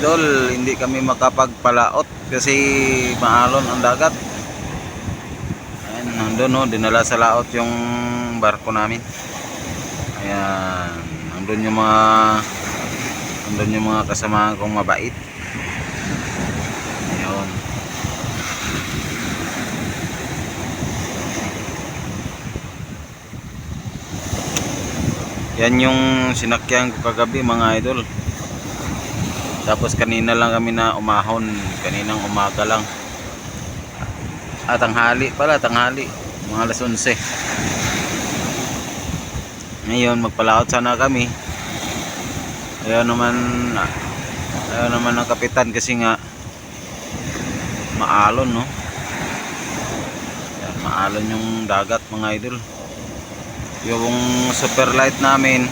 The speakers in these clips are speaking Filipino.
idol, hindi kami makapagpalaot kasi maalon ang dagat. Ayan, nandun no, dinala sa laot yung barko namin. Ayan, nandun yung mga nandun yung mga kasama kong mabait. Ayun. Yan yung sinakyan ko kagabi mga idol. Tapos kanina lang kami na umahon, kaninang umaga lang. At tanghali pala, tanghali, mga alas 11. Ngayon magpalaot sana kami. Ayaw naman ayaw naman ng kapitan kasi nga maalon no. Yan, maalon yung dagat mga idol yung super light namin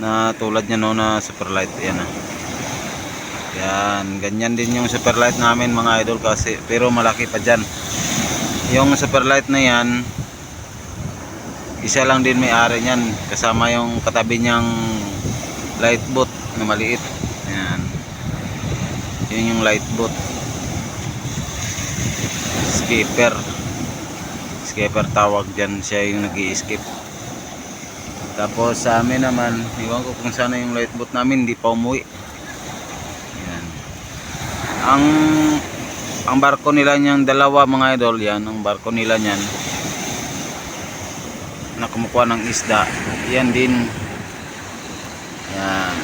na tulad niya no na super light yan ah. Yan ganyan din yung super light namin mga idol kasi pero malaki pa dyan. Yung super light na yan isa lang din may ari niyan kasama yung katabi niyang light boat na maliit. Yan. Yun yung light boat. Skipper. Skipper tawag dyan siya yung nag skip tapos sa amin naman iwan ko kung sana yung light boat namin hindi pa umuwi ang ang barko nila niyang dalawa mga idol yan ang barko nila niyan na kumukuha ng isda. Yan din. Yan.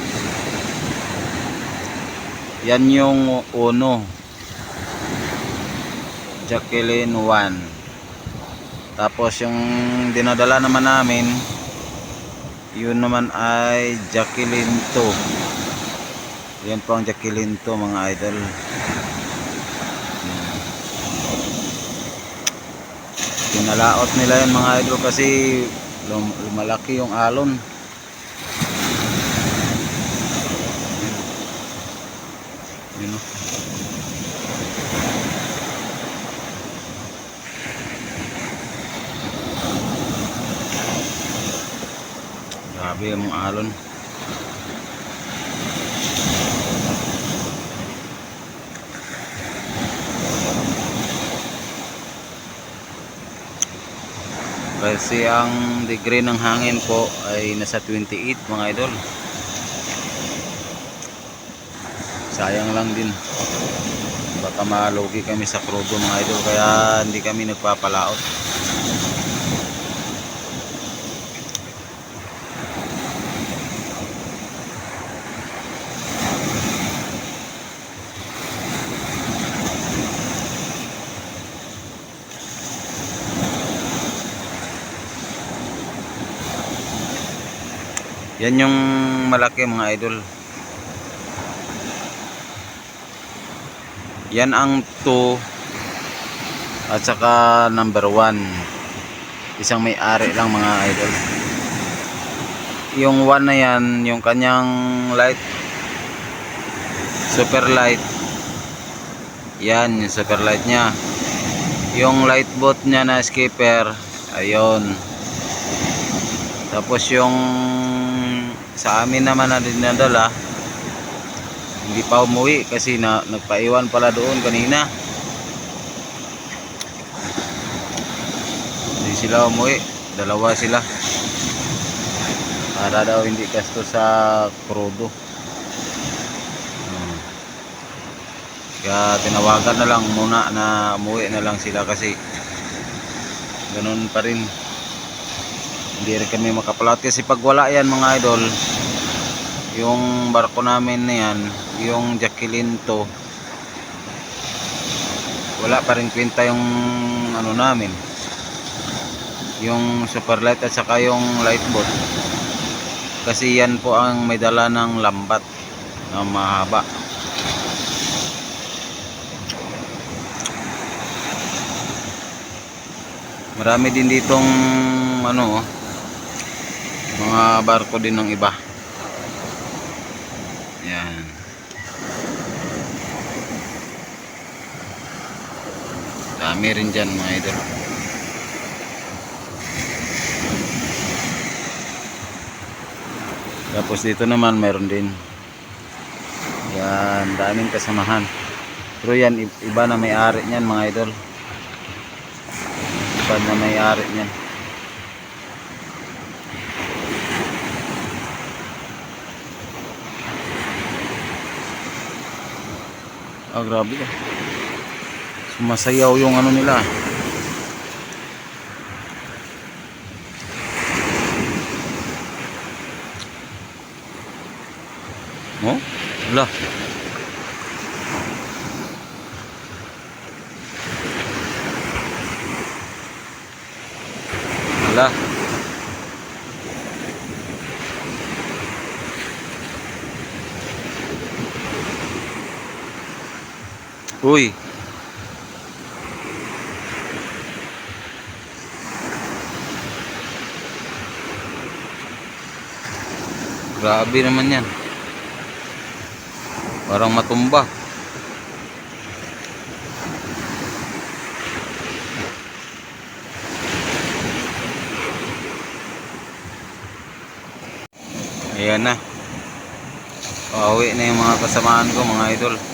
Yan yung uno. Jacqueline 1 tapos yung dinadala naman namin yun naman ay Jacqueline 2 yan po ang Jacqueline 2 mga idol pinalaot nila yan mga idol kasi lum lumalaki yung alon. Yun o Grabe yung alon. Kasi ang degree ng hangin po ay nasa 28 mga idol. Sayang lang din. Baka malugi kami sa krudo mga idol kaya hindi kami nagpapalaot. Yan yung malaki mga idol. Yan ang 2 at saka number 1. Isang may-ari lang mga idol. Yung 1 na yan, yung kanyang light super light. Yan, yung super light niya. Yung light boat niya na skipper, ayun. Tapos yung sa amin naman na dinadala hindi pa umuwi kasi na, nagpaiwan pala doon kanina. Hindi sila umuwi. Dalawa sila. Para daw hindi gasto sa krudo. Hmm. kaya tinawagan na lang muna na umuwi na lang sila kasi ganun pa rin. Hindi rin kami makapalat kasi pag wala yan mga idol yung barko namin na yan yung Jacqueline to wala pa rin kwenta yung ano namin. Yung super light at saka yung light boat kasi yan po ang may dala ng lambat na mahaba. Marami din ditong ano oh, mga barko din ng iba yan dami rin dyan mga idol tapos dito naman meron din Yan, daming kasamahan. Pero yan, iba na may-ari niyan mga idol. Iba na may-ari niyan. Ah, grabe ka. Sumasayaw yung ano nila. Oh? Wala. Uy. Grabe naman yan. Parang matumba. Ayan na. Pauwi na yung mga kasamaan ko mga idol.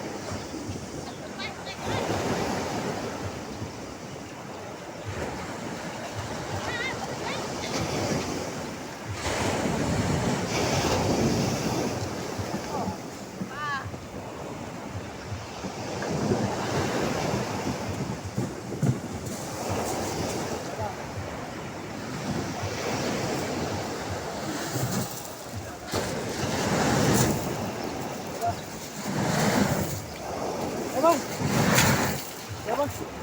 Wonderful.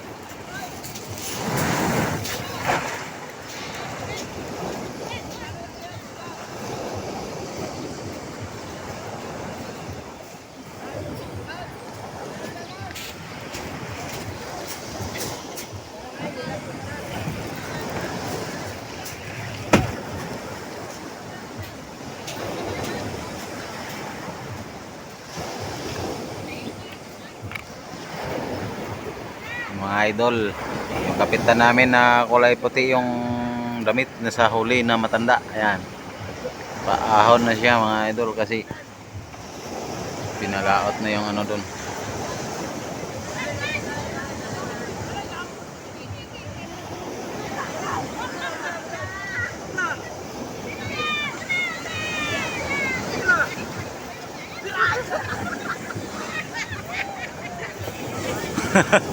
Idol. Yung kapitan namin na kulay puti yung damit na sa huli na matanda. Ayan. Paahon na siya mga idol kasi pinalaot na yung ano doon. Uy,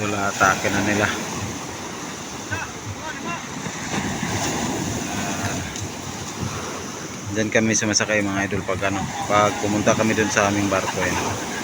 Idol atake na nila. Diyan kami sumasakay mga idol pag ano, pag pumunta kami dun sa aming barko eh.